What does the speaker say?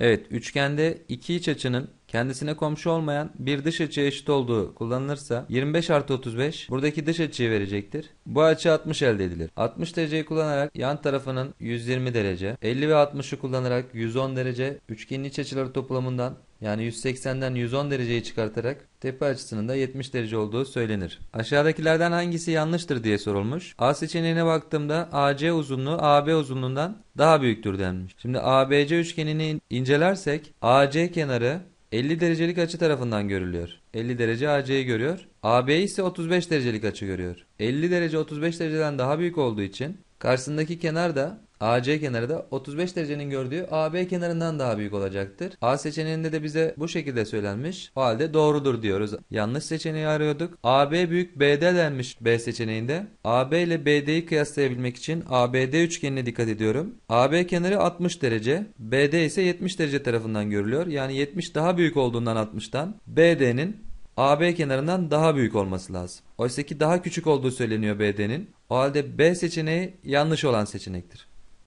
Evet, üçgende iki iç açının kendisine komşu olmayan bir dış açıya eşit olduğu kullanılırsa 25 artı 35 buradaki dış açıyı verecektir. Bu açı 60 elde edilir. 60 dereceyi kullanarak yan tarafının 120 derece, 50 ve 60'ı kullanarak 110 derece üçgenin iç açıları toplamından yani 180'den 110 dereceyi çıkartarak tepe açısının da 70 derece olduğu söylenir. Aşağıdakilerden hangisi yanlıştır diye sorulmuş. A seçeneğine baktığımda AC uzunluğu AB uzunluğundan daha büyüktür denmiş. Şimdi ABC üçgenini incelersek AC kenarı 50 derecelik açı tarafından görülüyor. 50 derece AC'yi görüyor. AB ise 35 derecelik açı görüyor. 50 derece 35 dereceden daha büyük olduğu için karşısındaki kenar da AC kenarı da 35 derecenin gördüğü AB kenarından daha büyük olacaktır. A seçeneğinde de bize bu şekilde söylenmiş. O halde doğrudur diyoruz. Yanlış seçeneği arıyorduk. AB büyük BD denmiş B seçeneğinde. AB ile BD'yi kıyaslayabilmek için ABD üçgenine dikkat ediyorum. AB kenarı 60 derece. BD ise 70 derece tarafından görülüyor. Yani 70 daha büyük olduğundan 60'tan BD'nin AB kenarından daha büyük olması lazım. Oysa ki daha küçük olduğu söyleniyor BD'nin. O halde B seçeneği yanlış olan seçenektir.